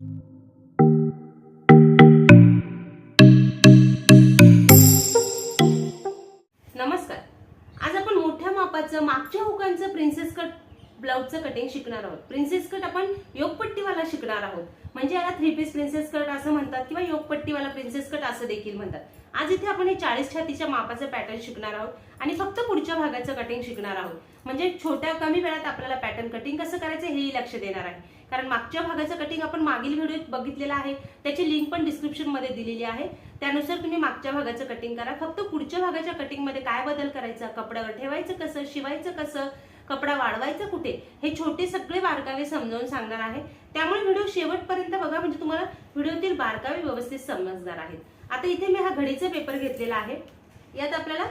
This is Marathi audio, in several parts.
नमस्कार. आज आपण मोठ्या मापाचं मागच्या हुकांचं प्रिन्सेस कट ब्लाऊजचं कटिंग शिकणार आहोत. प्रिन्सेस कट आपण योगपट्टीवाला शिकणार आहोत. म्हणजे याला थ्री पीस प्रिन्सेस कट असं म्हणतात किंवा योगपट्टीवाला प्रिन्सेस कट असं देखील म्हणतात. आज इथे आपण हे चाळीस छातीच्या मापाचं पॅटर्न शिकणार आहोत आणि फक्त पुढच्या भागाचं कटिंग शिकणार आहोत. म्हणजे छोट्या कमी वेळात आपल्याला पॅटर्न कटिंग कसं करायचं हेही लक्ष देणार आहे. कारण मागच्या भागाचं कटिंग आपण मागील व्हिडिओत बघितलेलं आहे. त्याची लिंक पण डिस्क्रिप्शनमध्ये दिलेली आहे. त्यानुसार तुम्ही मागच्या भागाचं कटिंग करा. फक्त पुढच्या भागाच्या कटिंगमध्ये काय बदल करायचा? कपड्यावर ठेवायचं कसं? शिवायचं कसं? कपडा वाढवायचा कुठे? हे छोटे सगळे बारकावे समजावून सांगणार आहे. त्यामुळे व्हिडिओ शेवटपर्यंत बघा. म्हणजे तुम्हाला व्हिडिओतील बारकावे व्यवस्थित समजणार आहेत. आता इथे मी हा घडीचा पेपर घेतलेला आहे. यात आपल्याला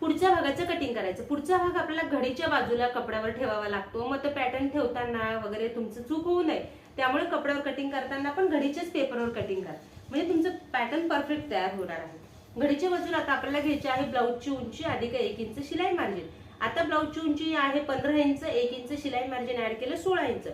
पुढच्या भागाचं कटिंग करायचं. पुढचा भाग आपल्याला घडीच्या बाजूला कपड्यावर ठेवावा लागतो. मग तो पॅटर्न ठेवताना वगैरे तुमचं चूक होऊ नये. त्यामुळे कपड्यावर कटिंग करताना पण घडीच्याच पेपरवर कटिंग करा. म्हणजे तुमचं पॅटर्न परफेक्ट तयार होणार आहे. घडीच्या बाजूला आता आपल्याला घ्यायची आहे ब्लाऊजची उंची अधिक एक इंच शिलाई मार्जिन आता ब्लाऊजची उंची आहे पंधरा इंच एक इंच शिलाई मार्जिन ऍड केलं सोळा इंच.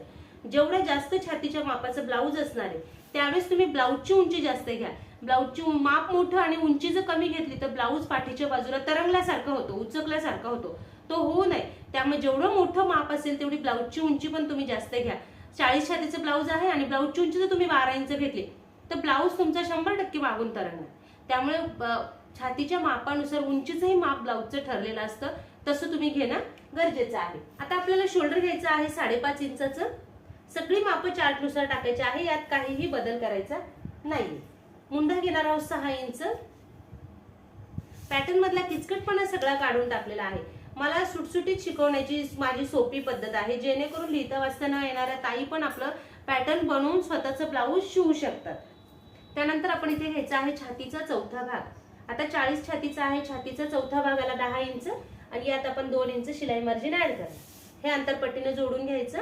जेवढं जास्त छातीच्या मापाचं ब्लाऊज असणार आहे त्यावेळेस तुम्ही ब्लाऊजची उंची जास्त घ्या. ब्लाऊजची माप मोठं आणि उंची जर कमी घेतली तर ब्लाऊज पाठीच्या बाजूला तरंगल्यासारखा होतो उचकल्यासारखा होतो. तो होऊ नये. त्यामुळे जेवढं मोठं माप असेल तेवढी ब्लाऊजची उंची पण तुम्ही जास्त घ्या. चाळीस छातीचं ब्लाऊज आहे आणि ब्लाऊजची उंची जर तुम्ही बारा इंच घेतली तर ब्लाऊज तुमचा शंभर टक्के मागून तरंगणार. त्यामुळे छातीच्या मापानुसार उंचीचंही माप ब्लाऊजचं ठरलेलं असतं. तसं तुम्ही घेणं गरजेचं आहे. आता आपल्याला शोल्डर घ्यायचं आहे साडेपाच इंचाचं. सगळी मापं चार्टनुसार टाकायची आहे यात काहीही बदल करायचा नाही मुंडा घेणार आहोत सहा इंच. पॅटर्न मधला किचकटपणा सगळा काढून टाकलेला आहे. मला सुटसुटीत शिकवण्याची माझी सोपी पद्धत आहे. जेणेकरून लिहिता वाचताना येणाऱ्या ताई पण आपलं पॅटर्न बनवून स्वतःचं ब्लाऊज शिवू शकतात. त्यानंतर आपण इथे घ्यायचा आहे छातीचा चौथा भाग. आता चाळीस छातीचा आहे. छातीचा चौथा भागाला दहा इंच आणि यात आपण दोन इंच शिलाई मार्जिन ऍड करा. हे अंतरपट्टीने जोडून घ्यायचं.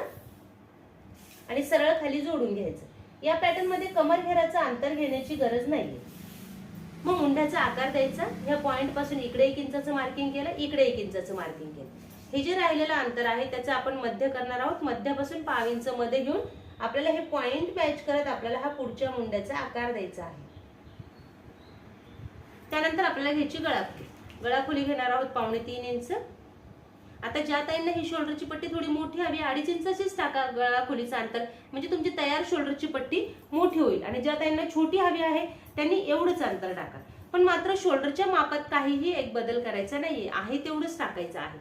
आणि सरळ खाली जोडून घ्यायचं. या पॅटर्नमध्ये कमर घेराचं अंतर घेण्याची गरज नाहीये. मग मुंड्याचा आकार द्यायचा. ह्या पॉइंटपासून इकडे एक इंचाचं मार्किंग केलं इकडे एक इंचाचं मार्किंग केलं. हे जे राहिलेलं अंतर आहे त्याचं आपण मध्य करणार आहोत. मध्यापासून पाव इंच मध्ये घेऊन आपल्याला हे पॉइंट मॅच करत आपल्याला हा पुढच्या मुंड्याचा आकार द्यायचा आहे. त्यानंतर आपल्याला घ्यायची गळाखोली. गळाखोली घेणार आहोत पावणे तीन इंच. आता ज्या ताईंना ही शोल्डरची पट्टी थोडी मोठी हवी अडीच इंचाचीच टाका गळाखोलीचं अंतर. म्हणजे तुमची तयार शोल्डरची पट्टी मोठी होईल. आणि ज्या ताईंना छोटी हवी आहे त्यांनी एवढंच अंतर टाका. पण मात्र शोल्डरच्या मापात काहीही एक बदल करायचा नाही आहे तेवढंच टाकायचं आहे.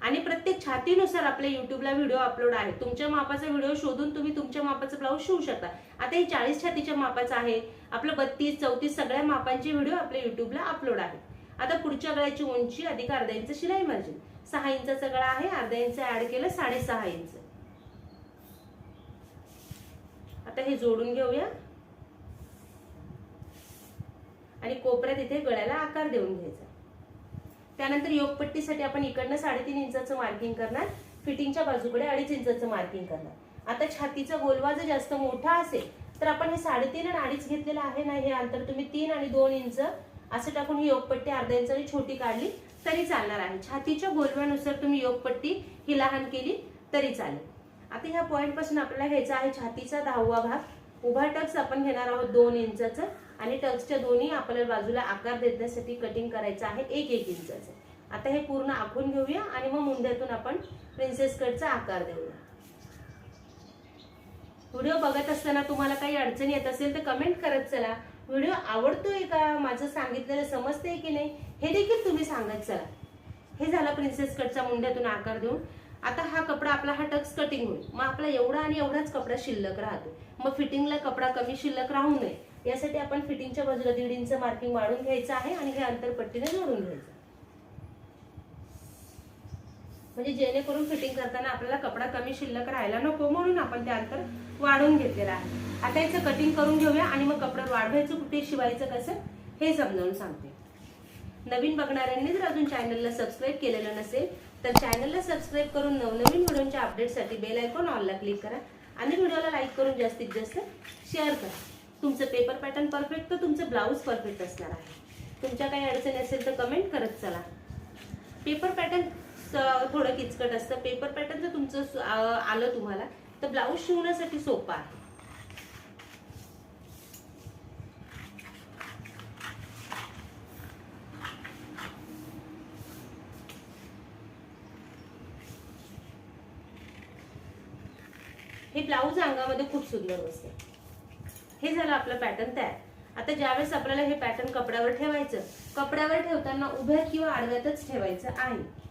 आणि प्रत्येक छातीनुसार आपल्या युट्यूबला व्हिडिओ अपलोड आहे. तुमच्या मापाचा व्हिडिओ शोधून तुम्ही तुमच्या मापाचं ब्लाऊज शिवू शकता. आता हे चाळीस छातीच्या मापाचं आहे. आपलं बत्तीस चौतीस सगळ्या मापांचे व्हिडिओ आपल्या युट्यूबला अपलोड आहे. आता पुढच्या गळ्याची उंची अधिक अर्धा इंच शिलाई मार्जिन सहा इंचाचा गळा आहे अर्धा इंच ऍड केलं साडेसहा इंच. आता हे जोडून घेऊया. आणि कोपऱ्यात इथे गळ्याला आकार देऊन घ्यायचा. त्यानंतर योगपट्टीसाठी आपण इकडनं साडेतीन इंचाचं मार्किंग करणार. फिटिंगच्या बाजूकडे अडीच इंचाचं मार्किंग करणार. आता छातीचा गोलवा जर जास्त मोठा असेल तर आपण हे साडेतीन आणि अडीच घेतलेलं आहे ना हे अंतर तुम्ही तीन आणि दोन इंच असं टाकून ही योगपट्टी अर्धा इंचाने छोटी काढली तरी चालणार आहे. छातीच्या गोलव्यानुसार तुम्ही योगपट्टी ही लहान केली तरी चालेल. आता ह्या पॉईंटपासून आपल्याला घ्यायचा आहे छातीचा दहावा भाग. उभा टक्स आपण घेणार आहोत दोन इंचाचं आणि टक्सच्या दोन्ही आपल्याला बाजूला आकार देण्यासाठी कटिंग करायचं आहे एक एक इंचाचं. आता हे पूर्ण आखून घेऊया आणि मग मुंड्यातून आपण प्रिन्सेस कटचा आकार देऊया. व्हिडिओ बघत असताना तुम्हाला काही अडचणी येत असेल तर कमेंट करत चला. व्हिडिओ आवडतोय का? माझं सांगितलेलं समजतंय की नाही? हे देखील तुम्ही सांगत चला. हे झालं प्रिन्सेस कटचा मुंड्यातून आकार देऊन. आता हा कपडा आपला हा टक्स कटिंग होईल. मग आपला एवढा आणि एवढाच कपडा शिल्लक राहतो. मग फिटिंगला कपडा कमी शिल्लक राहू नये. यासाठी आपण फिटिंगच्या बाजूला दीड इंच मार्किंग वाढून घ्यायचं आहे आणि हे अंतर पट्टीने जोडून घ्यायचं म्हणजे जेणेकरून फिटिंग करताना आपल्याला कपडा कमी शिल्लक राहायला नको म्हणून आपण ते अंतर वाढवून घेतलेलं आहे. आता याचं कटिंग करून घेऊया आणि मग कपडा वाढवायचं कुठे शिवायचं कसं हे समजावून सांगते. नवीन बघणाऱ्यांनी जर अजून चॅनलला सबस्क्राईब केलेलं नसेल तर चॅनलला सबस्क्राईब करून नवनवीन व्हिडिओच्या अपडेटसाठी बेल आयकॉन ऑलला क्लिक करा आणि व्हिडिओला लाईक करून जास्तीत जास्त शेअर करा. तुमचं पेपर पॅटर्न परफेक्ट तर तुमचं ब्लाऊज परफेक्ट असणार आहे. तुमच्या काही अडचणी असेल तर कमेंट करत चला. पेपर पॅटर्न थोडं किचकट असतं. पेपर पॅटर्न जर तुमचं आलं तुम्हाला. तर ब्लाऊज शिवण्यासाठी सोपा आहे. हे ब्लाऊज अंगामध्ये खूप सुंदर बसते. हे झालं आपलं पॅटर्न तयार. आता ज्यावेळेस आपल्याला हे पॅटर्न कपड्यावर ठेवायचं कपड्यावर ठेवताना उभ्या किंवा आडव्यातच ठेवायचं आहे.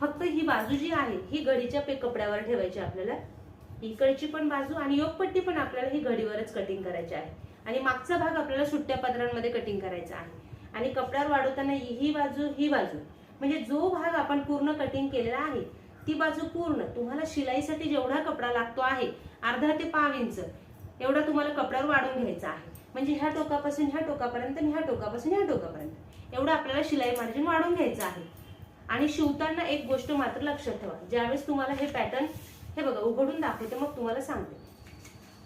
फक्त ही बाजू जी आहे ही घडीच्या पे कपड्यावर ठेवायची आपल्याला. इकडची पण बाजू आणि योगपट्टी पण आपल्याला ही घडीवरच कटिंग करायची आहे. आणि मागचा भाग आपल्याला सुट्ट्या पदरांमध्ये कटिंग करायचा आहे. आणि कपड्यावर वाढवताना ही बाजू ही बाजू. म्हणजे जो भाग आपण पूर्ण कटिंग केलेला आहे ती बाजू पूर्ण. तुम्हाला शिलाईसाठी जेवढा कपडा लागतो आहे अर्धा ते पाव इंच एवढा तुम्हाला कपड्यावर वाढवून घ्यायचा आहे. म्हणजे ह्या टोकापासून ह्या टोकापर्यंत आणि ह्या टोकापासून ह्या टोकापर्यंत. एवढं आपल्याला शिलाई मार्जिन वाढवून घ्यायचं आहे. आणि शिवताना एक गोष्ट मात्र लक्षात ठेवा. ज्यावेळेस तुम्हाला हे पॅटर्न हे बघा उघडून दाखवते मग तुम्हाला सांगते.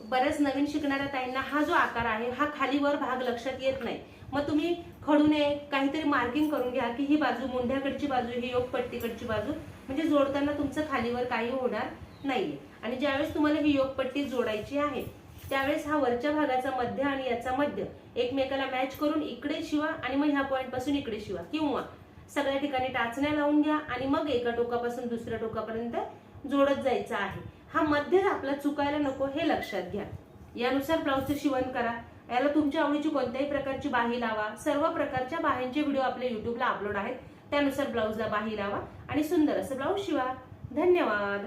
बऱ्याच नवीन शिकणाऱ्या ताईंना हा जो आकार आहे हा खालीवर भाग लक्षात येत नाही. मग तुम्ही खडूने काहीतरी मार्किंग करून घ्या की ही बाजू मुंढ्याकडची बाजू ही योगपट्टीकडची बाजू. म्हणजे जोडताना तुमचं खालीवर काही होणार नाहीये. आणि ज्यावेळेस तुम्हाला ही योगपट्टी जोडायची आहे त्यावेळेस हा वरच्या भागाचा मध्य आणि याचा मध्य एकमेकाला मॅच करून इकडे शिवा आणि मग ह्या पॉईंटपासून इकडे शिवा किंवा सगळ्या ठिकाणी टाचण्या लावून घ्या आणि मग एका टोकापासून दुसऱ्या टोकापर्यंत जोडत जायचं आहे. हा मध्यच आपला चुकायला नको हे लक्षात घ्या. यानुसार ब्लाऊजचं शिवण करा. याला तुमच्या आवडीची कोणत्याही प्रकारची बाही लावा. सर्व प्रकारच्या बाह्यांचे व्हिडिओ आपल्या युट्यूबला अपलोड आहेत. त्यानुसार ब्लाऊजला बाही लावा आणि सुंदर असं ब्लाऊज शिवा. धन्यवाद.